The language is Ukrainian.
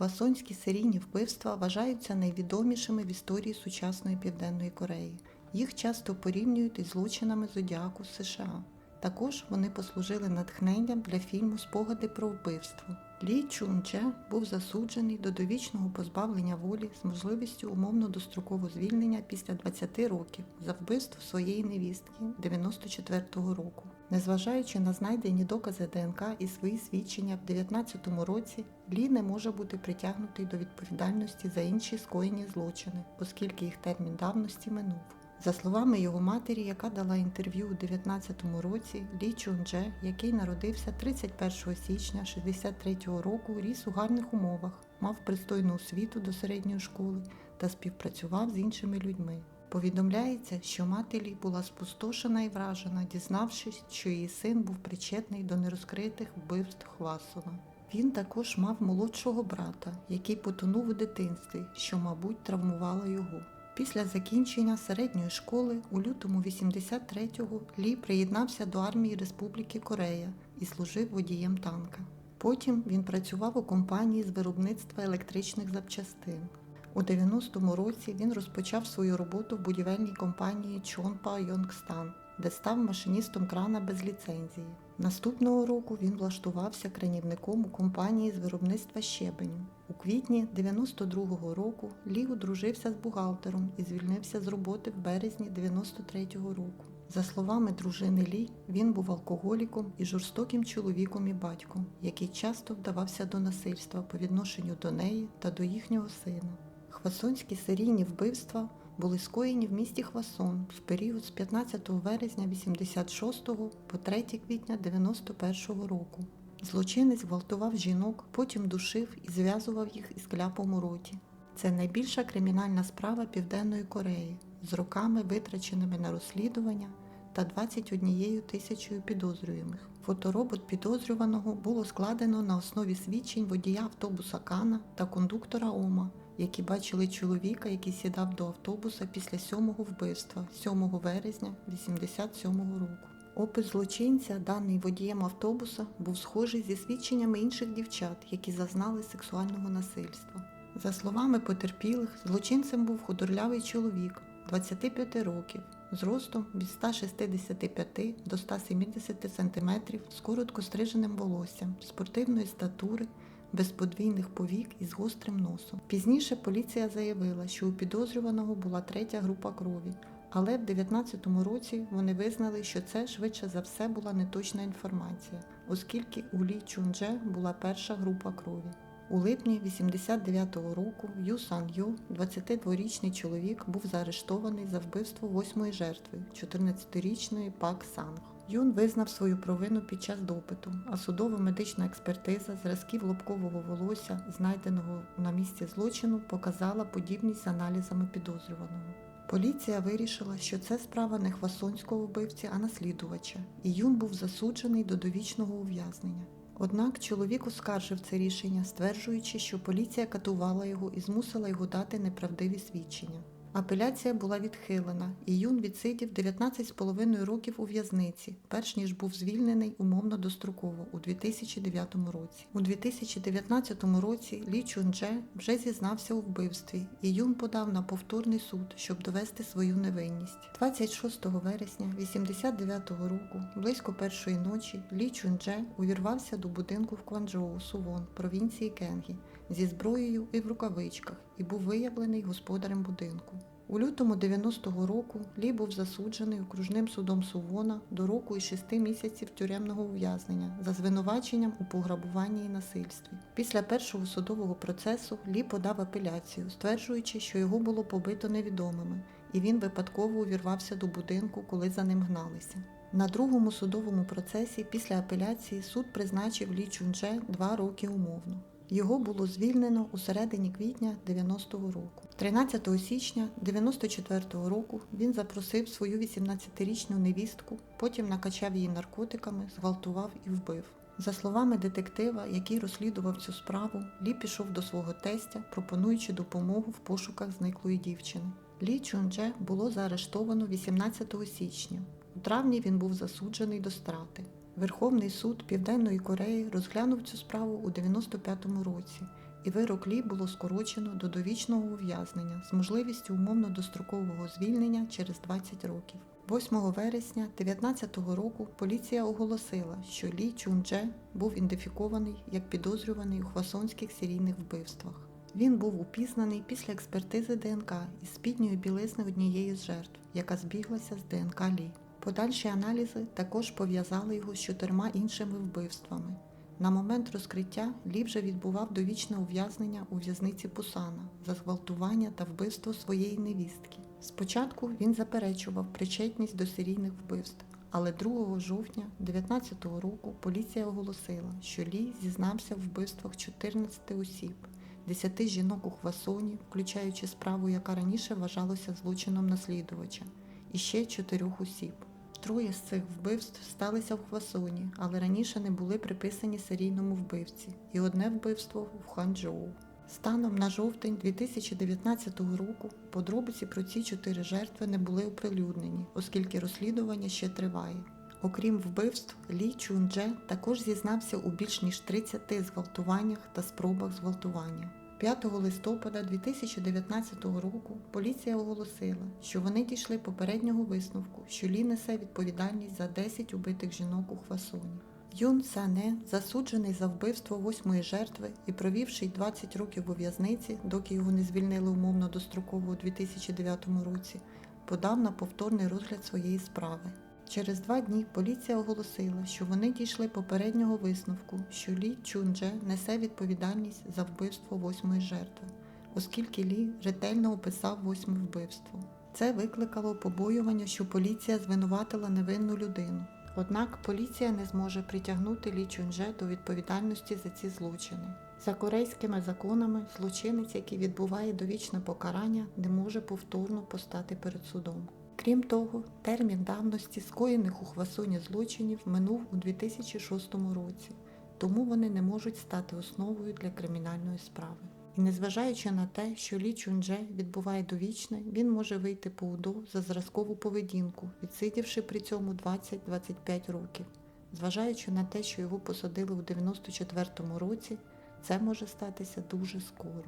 Хвасонські серійні вбивства вважаються найвідомішими в історії сучасної Південної Кореї. Їх часто порівнюють із злочинами Зодіаку США. Також вони послужили натхненням для фільму Спогади про вбивство. Лі Чун Дже був засуджений до довічного позбавлення волі з можливістю умовно дострокового звільнення після 20 років за вбивство своєї невістки 94-го року. Незважаючи на знайдені докази ДНК і свої свідчення в 19-му році, Лі не може бути притягнутий до відповідальності за інші скоєні злочини, оскільки їх термін давності минув. За словами його матері, яка дала інтерв'ю у 19-му році, Лі Чундже, який народився 31 січня 63-го року, ріс у гарних умовах, мав пристойну освіту до середньої школи та співпрацював з іншими людьми. Повідомляється, що мати Лі була спустошена і вражена, дізнавшись, що її син був причетний до нерозкритих вбивств Хвасона. Він також мав молодшого брата, який потонув у дитинстві, що, мабуть, травмувало його. Після закінчення середньої школи у лютому 83-го Лі приєднався до армії Республіки Корея і служив водієм танка. Потім він працював у компанії з виробництва електричних запчастин. У 90-му році він розпочав свою роботу в будівельній компанії Чонпа Йонгстан, де став машиністом крана без ліцензії. Наступного року він влаштувався кранівником у компанії з виробництва щебеню. У квітні 92-го року Лі одружився з бухгалтером і звільнився з роботи в березні 93-го року. За словами дружини Лі, він був алкоголіком і жорстоким чоловіком і батьком, який часто вдавався до насильства по відношенню до неї та до їхнього сина. Хвасонські серійні вбивства були скоєні в місті Хвасон в період з 15 вересня 86 по 3 квітня 91 року. Злочинець гвалтував жінок, потім душив і зв'язував їх із кляпом у роті. Це найбільша кримінальна справа Південної Кореї з роками витраченими на розслідування та 21 тисячою підозрюємих. Фоторобот підозрюваного було складено на основі свідчень водія автобуса Кана та кондуктора Ома, які бачили чоловіка, який сідав до автобуса після сьомого вбивства 7 вересня 87 року. Опис злочинця, даний водієм автобуса, був схожий зі свідченнями інших дівчат, які зазнали сексуального насильства. За словами потерпілих, злочинцем був худорлявий чоловік 25 років, зростом від 165 до 170 см з коротко стриженим волоссям, спортивної статури, без подвійних повік і з гострим носом. Пізніше поліція заявила, що у підозрюваного була третя група крові, але в 19-му році вони визнали, що це швидше за все була неточна інформація, оскільки у Лі Чундже була перша група крові. У липні 89-го року Ю Сан Ю, 22-річний чоловік, був заарештований за вбивство восьмої жертви, 14-річної Пак Санг. Юн визнав свою провину під час допиту, а судова медична експертиза зразків лобкового волосся, знайденого на місці злочину, показала подібність з аналізами підозрюваного. Поліція вирішила, що це справа не хвасонського вбивці, а наслідувача, і Юн був засуджений до довічного ув'язнення. Однак чоловік оскаржив це рішення, стверджуючи, що поліція катувала його і змусила його дати неправдиві свідчення. Апеляція була відхилена, і Юн відсидів 19,5 років у в'язниці, перш ніж був звільнений умовно достроково у 2009 році. У 2019 році Лі Чун Дже вже зізнався у вбивстві, і Юн подав на повторний суд, щоб довести свою невинність. 26 вересня 89 року, близько першої ночі, Лі Чун Дже увірвався до будинку в Кванчжоу, Сувон, провінції Кенгі, зі зброєю і в рукавичках, і був виявлений господарем будинку. У лютому 90-го року Лі був засуджений окружним судом Сувона до року і шести місяців тюремного ув'язнення за звинуваченням у пограбуванні і насильстві. Після першого судового процесу Лі подав апеляцію, стверджуючи, що його було побито невідомими, і він випадково увірвався до будинку, коли за ним гналися. На другому судовому процесі після апеляції суд призначив Лі Чундже два роки умовно. Його було звільнено у середині квітня 90-го року. 13 січня 94-го року він запросив свою 18-річну невістку, потім накачав її наркотиками, зґвалтував і вбив. За словами детектива, який розслідував цю справу, Лі пішов до свого тестя, пропонуючи допомогу в пошуках зниклої дівчини. Лі Чундже було заарештовано 18 січня. У травні він був засуджений до страти. Верховний суд Південної Кореї розглянув цю справу у 95-му році і вирок Лі було скорочено до довічного ув'язнення з можливістю умовно-дострокового звільнення через 20 років. 8 вересня 2019 року поліція оголосила, що Лі Чундже був ідентифікований як підозрюваний у хвасонських серійних вбивствах. Він був упізнаний після експертизи ДНК із спідньої білизни однієї з жертв, яка збіглася з ДНК Лі. Подальші аналізи також пов'язали його з чотирма іншими вбивствами. На момент розкриття Лі вже відбував довічне ув'язнення у в'язниці Пусана за зґвалтування та вбивство своєї невістки. Спочатку він заперечував причетність до серійних вбивств, але 2 жовтня 2019 року поліція оголосила, що Лі зізнався в вбивствах 14 осіб, 10 жінок у Хвасоні, включаючи справу, яка раніше вважалася злочином наслідувача, і ще 4 осіб. Троє з цих вбивств сталися в Хвасоні, але раніше не були приписані серійному вбивці, і одне вбивство в Ханчжоу. Станом на жовтень 2019 року подробиці про ці чотири жертви не були оприлюднені, оскільки розслідування ще триває. Окрім вбивств, Лі Чундже також зізнався у більш ніж 30 зґвалтуваннях та спробах зґвалтування. 5 листопада 2019 року поліція оголосила, що вони дійшли попереднього висновку, що Лі несе відповідальність за 10 убитих жінок у Хвасоні. Юн Сане, засуджений за вбивство восьмої жертви і провівши 20 років у в'язниці, доки його не звільнили умовно достроково у 2009 році, подав на повторний розгляд своєї справи. Через два дні поліція оголосила, що вони дійшли попереднього висновку, що Лі Чундже несе відповідальність за вбивство восьмої жертви, оскільки Лі ретельно описав восьме вбивство. Це викликало побоювання, що поліція звинуватила невинну людину. Однак поліція не зможе притягнути Лі Чундже до відповідальності за ці злочини. За корейськими законами, злочинець, який відбуває довічне покарання, не може повторно постати перед судом. Крім того, термін давності скоєних у Хвасоні злочинів минув у 2006 році, тому вони не можуть стати основою для кримінальної справи. І незважаючи на те, що Лі Чундже відбуває довічне, він може вийти по УДО за зразкову поведінку, відсидівши при цьому 20-25 років. Зважаючи на те, що його посадили у 94-му році, це може статися дуже скоро.